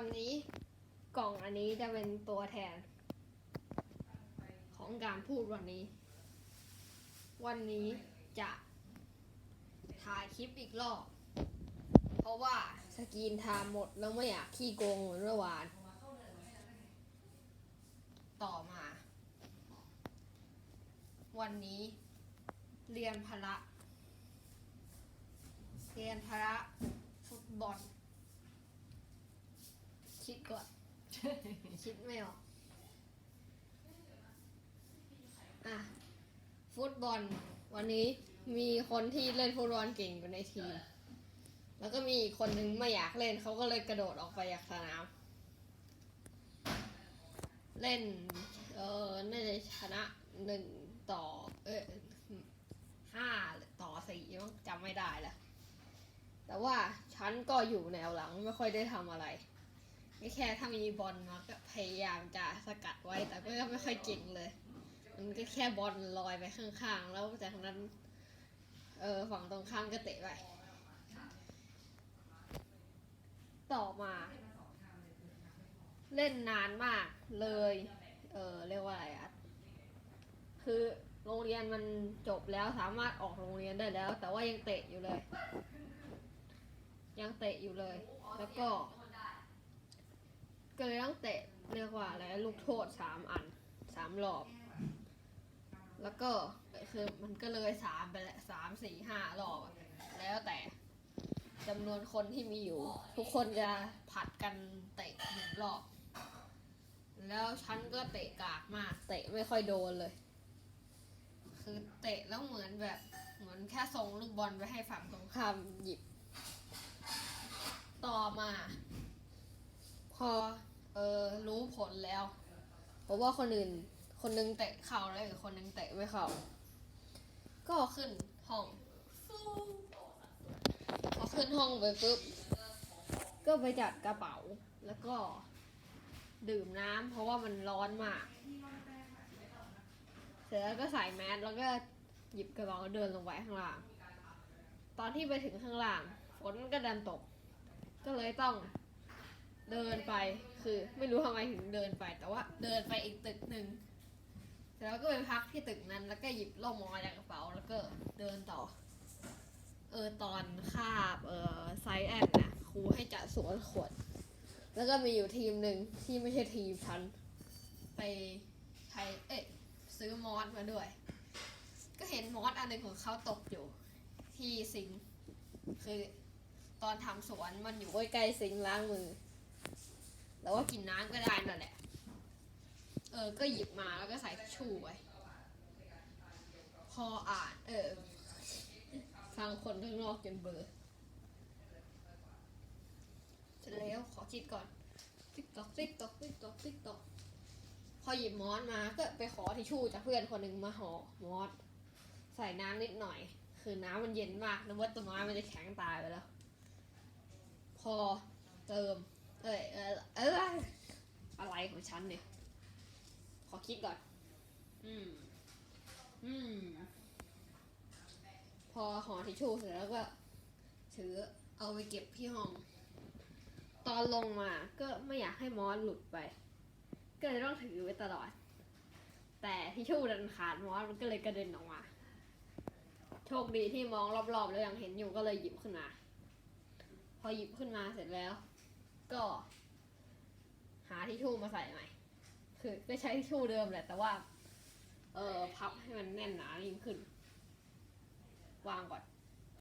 วันนี้กล่องอันนี้จะเป็นตัวแทน ของการพูดวันนี้ วันนี้จะถ่ายคลิปอีกรอบ เพราะว่าสกรีนไทม์หมดแล้วไม่อยากขี้โกงเหมือนเมื่อวาน ต่อมา วันนี้เรียนพละ เรียนพละฟุตบอล ก่อน คิดไม่ออก อะ ฟุตบอล วันนี้มีคนที่เล่นฟุตบอลเก่งอยู่ในทีม แล้วก็มีอีกคนนึงไม่อยากเล่นเขาก็เลยกระโดดออกไปจากสนาม เล่น เออน่าจะชนะหนึ่งต่อ เออห้าต่อสี่มั้งจำไม่ได้แล้วแต่ว่าฉันก็อยู่แนวหลังไม่ค่อยได้ทำอะไร ไม่แค่ถ้ามีบอลมาก็พยายามจะสกัดไว้ แต่ก็ไม่ค่อยเก่งเลย มันก็แค่บอลลอยไปข้างๆ แล้วจากนั้น เออฝั่งตรงข้ามก็เตะไปต่อมา เล่นนานมากเลย เออเรียกว่าอะไรอะคือโรงเรียนมันจบแล้วสามารถออกโรงเรียนได้แล้ว แต่ว่ายังเตะอยู่เลย ยังเตะอยู่เลย แล้วก็ ก็เลยต้องเตะเรียกว่าอะไรลูกโทษสามอันสามรอบ แล้วก็คือมันก็เลยสามไปแหละสามสี่ห้ารอบอะแล้วแต่จำนวนคนที่มีอยู่ ทุกคนจะผัดกันเตะหนึ่งรอบ แล้วฉันก็เตะกากมาก เตะไม่ค่อยโดนเลย คือเตะแล้วเหมือนแบบเหมือนแค่ส่งลูกบอลไปให้ฝั่งตรงข้ามหยิบ ต่อมา พอเออรู้ผลแล้วเพราะว่าคนอื่น คนนึงเตะเข้าแล้วอีกคนนึงเตะไม่เข้าก็ขึ้นห้องพอขึ้นห้องไปปุ๊บก็ไปจัดกระเป๋าแล้วก็ดื่มน้ำเพราะว่ามันร้อนมาก เสร็จแล้วก็ใส่แมสแล้วก็หยิบกระเป๋าเดินลงไปข้างล่าง ตอนที่ไปถึงข้างล่างฝนก็ดันตก ก็เลยต้อง เดินไปคือไม่รู้ทำไมถึงเดินไป แต่ว่าเดินไปอีกตึกหนึ่งแล้วก็ไปพักที่ตึกนั้น แล้วก็หยิบล่มออกมาจากกระเป๋าแล้วก็เดินต่อ เออตอนคาบเออไซแอนนะครูให้จัดสวนขวด แล้วก็มีอยู่ทีมหนึ่งที่ไม่ใช่ทีมฉันไปใช้เอ๊ะซื้อมอสมาด้วย ก็เห็นมอสอันหนึ่งของเขาตกอยู่ ที่ซิงคือตอนทำสวนมันอยู่ใกล้ๆซิงล้างมือ แล้วว่ากินน้ำก็ได้นั่นแหละ เออ ก็หยิบมาแล้วก็ใส่ทิชชู่ไว้ พออ่าน เออ ฟังคนข้างนอกจนเบลอร์เสร็จแล้วขอคิดก่อน ติ๊กตอกติ๊กตอกติ๊กตอกติ๊กตอกพอหยิบมอสมาก็ไปขอทิชชู่จากเพื่อนคนหนึ่งมาห่อมอสใส่น้ำนิดหน่อย คือน้ำมันเย็นมากนึกว่าต้นไม้มันจะแข็งตายไปแล้ว พอเติม เอ้ยเออเอออะไรของฉันเนี่ย ขอคิดก่อน อืม อืม พอห่อทิชชู่เสร็จแล้วก็ถือเอาไปเก็บที่ห้อง ตอนลงมาก็ไม่อยากให้มอสหลุดไป ก็เลยต้องถือไว้ตลอด แต่ทิชชู่ดันขาดมอสมันก็เลยกระเด็นออกมา โชคดีที่มองรอบๆ แล้วยังเห็นอยู่ก็เลยหยิบขึ้นมา พอหยิบขึ้นมาเสร็จแล้ว ก็ หาทิชชู่มาใส่ใหม่ คือก็ใช้ทิชชู่เดิมแหละแต่ว่า เออพับให้มันแน่นหนายิ่งขึ้น วางก่อน